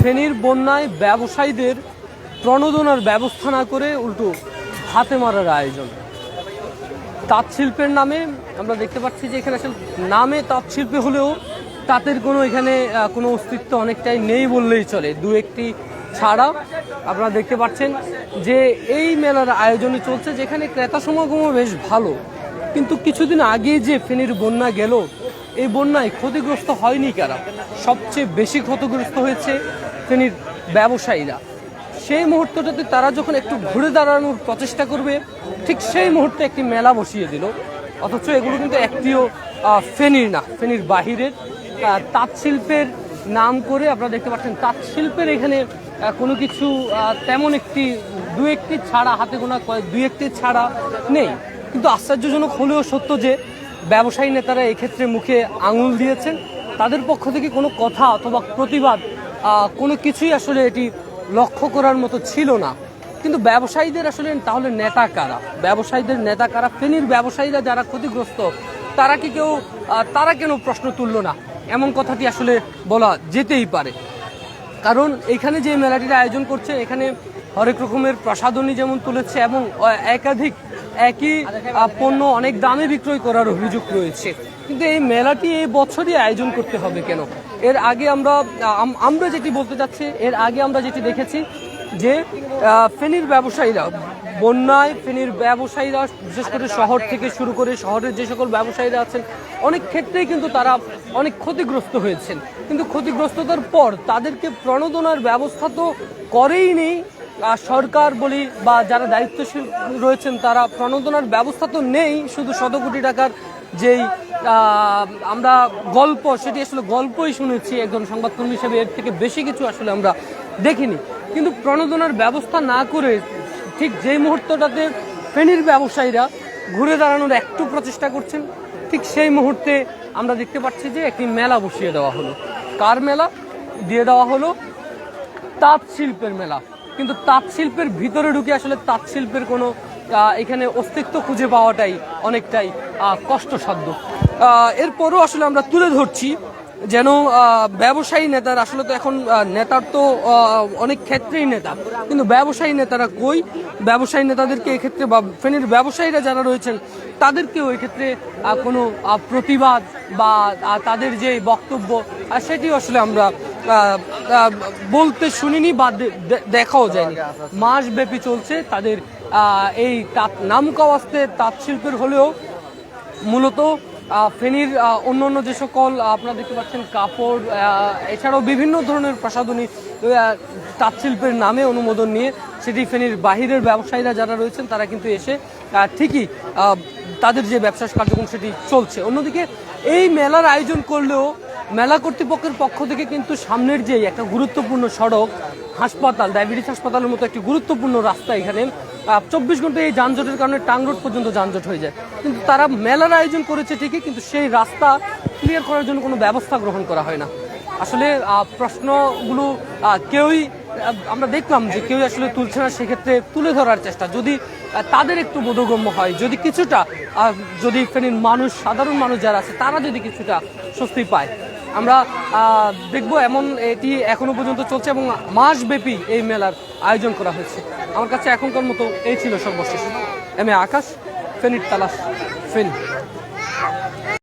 ফেনীর বন্যায় ব্যবসায়ীদের প্রণোদনার ব্যবস্থা না করে উল্টো হাতে মারার আয়োজন। তাঁত শিল্পের নামে আমরা দেখতে পাচ্ছি যে এখানে আসলে নামে তাঁত শিল্পে হলেও তাঁতের কোনো এখানে কোনো অস্তিত্ব অনেকটাই নেই বললেই চলে। দু একটি ছাড়া আপনারা দেখতে পাচ্ছেন যে এই মেলার আয়োজনই চলছে, যেখানে ক্রেতা সমাগমও বেশ ভালো। কিন্তু কিছুদিন আগে যে ফেনীর বন্যা গেল এই বন্যায় ক্ষতিগ্রস্ত হয়নি কারা? সবচেয়ে বেশি ক্ষতিগ্রস্ত হয়েছে ফেনীর ব্যবসায়ীরা। সেই মুহূর্তটাতে তারা যখন একটু ঘুরে দাঁড়ানোর প্রচেষ্টা করবে, ঠিক সেই মুহূর্তে একটি মেলা বসিয়ে দিল। অথচ এগুলো কিন্তু একটিও ফেনীর না, ফেনীর বাহিরের। তাঁত শিল্পের নাম করে আপনারা দেখতে পাচ্ছেন তাঁত শিল্পের এখানে কোনো কিছু তেমন একটি, দু একটি ছাড়া, হাতে গোনা দুই একটি ছাড়া নেই। কিন্তু আশ্চর্যজনক হলেও সত্য যে ব্যবসায়ী নেতারা এক্ষেত্রে মুখে আঙুল দিয়েছেন। তাদের পক্ষ থেকে কোনো কথা অথবা প্রতিবাদ কোনো কিছুই আসলে এটি লক্ষ্য করার মতো ছিল না। কিন্তু ব্যবসায়ীদের আসলে তাহলে নেতা কারা? ব্যবসায়ীদের নেতা কারা? ফেনীর ব্যবসায়ীরা যারা ক্ষতিগ্রস্ত, তারা কি কেউ তারা কেন প্রশ্ন তুলল না? এমন কথাটি আসলে বলা যেতেই পারে। কারণ এখানে যে মেলাটির আয়োজন করছে, এখানে হরেক রকমের প্রসাধনী যেমন তুলেছে এবং একাধিক একই পণ্য অনেক দামে বিক্রয় করার অভিযোগ রয়েছে। কিন্তু এই মেলাটি এই বছরই আয়োজন করতে হবে কেন? এর আগে আমরা আমরা যেটি বলতে চাচ্ছি এর আগে আমরা যেটি দেখেছি যে ফেনীর ব্যবসায়ীরা, বন্যায় ফেনীর ব্যবসায়ীরা, বিশেষ করে শহর থেকে শুরু করে শহরের যে সকল ব্যবসায়ীরা আছেন, অনেক ক্ষেত্রেই কিন্তু তারা অনেক ক্ষতিগ্রস্ত হয়েছেন। কিন্তু ক্ষতিগ্রস্ততার পর তাদেরকে প্রণোদনার ব্যবস্থা তো করেই নেই সরকার বলি বা যারা দায়িত্বশীল রয়েছেন তারা প্রণোদনার ব্যবস্থা তো নেই, শুধু শত কোটি টাকার যেই আমরা গল্প, সেটি আসলে গল্পই শুনেছি, একজন সংবাদকর্মী হিসেবে এর থেকে বেশি কিছু আসলে আমরা দেখিনি। কিন্তু প্রণোদনার ব্যবস্থা না করে ঠিক যেই মুহূর্তটাতে ফেনীর ব্যবসায়ীরা ঘুরে দাঁড়ানোর একটু প্রচেষ্টা করছেন, ঠিক সেই মুহূর্তে আমরা দেখতে পাচ্ছি যে একটি মেলা বসিয়ে দেওয়া হলো। কার মেলা? দিয়ে দেওয়া হলো তাঁত শিল্পের মেলা। কিন্তু তাঁত শিল্পের ভিতরে ঢুকে আসলে তাঁত শিল্পের কোনো এখানে অস্তিত্ব খুঁজে পাওয়াটাই অনেকটাই কষ্টসাধ্য। এরপরও আসলে আমরা তুলে ধরছি যেন ব্যবসায়ী নেতার, আসলে তো এখন নেতার তো অনেক ক্ষেত্রেই নেতা, কিন্তু ব্যবসায়ী নেতারা কই? ব্যবসায়ী নেতাদেরকে এক্ষেত্রে বা ফেনীর ব্যবসায়ীরা যারা রয়েছেন, তাদেরকেও এক্ষেত্রে কোনো প্রতিবাদ বা তাদের যে বক্তব্য সেটিও আসলে আমরা বলতে শুনিনি বা দেখাও যায়নি। মাস ব্যাপী চলছে তাদের এই তাঁত নামকাওয়াস্তে তাঁত শিল্পের হলেও মূলত ফেনীর অন্য অন্য যে সকল আপনারা দেখতে পাচ্ছেন কাপড় এছাড়াও বিভিন্ন ধরনের প্রসাধনী আহ, তাঁত শিল্পের নামে অনুমোদন নিয়ে সেটি ফেনীর বাহিরের ব্যবসায়ীরা যারা রয়েছেন তারা কিন্তু এসে ঠিকই তাদের যে ব্যবসা কার্যক্রম সেটি চলছে। অন্যদিকে এই মেলার আয়োজন করলেও মেলা কর্তৃপক্ষের পক্ষ থেকে কিন্তু সামনের যে একটা গুরুত্বপূর্ণ সড়ক, হাসপাতাল, ডায়াবেটিস হাসপাতালের মতো একটি গুরুত্বপূর্ণ রাস্তা এখানে চব্বিশ ঘণ্টা এই যানজটের কারণে টাং রোড পর্যন্ত যানজট হয়ে যায়। কিন্তু তারা মেলার আয়োজন করেছে ঠিকই, কিন্তু সেই রাস্তা ক্লিয়ার করার জন্য কোনো ব্যবস্থা গ্রহণ করা হয় না। আসলে প্রশ্নগুলো কেউই আমরা দেখলাম যে কেউ আসলে তুলছে না, সেক্ষেত্রে তুলে ধরার চেষ্টা। যদি তাদের একটু বোধগম্য হয়, যদি কিছুটা যদি ফেনীর মানুষ, সাধারণ মানুষ যারা আছে, তারা যদি কিছুটা স্বস্তি পায়। আমরা দেখব এমন এটি এখনও পর্যন্ত চলছে এবং মাসব্যাপী এই মেলার আয়োজন করা হয়েছে। আমার কাছে এখনকার মতো এই ছিল সর্বশেষ। এম এ আকাশ, ফেনীর তালাশ, ফেনী।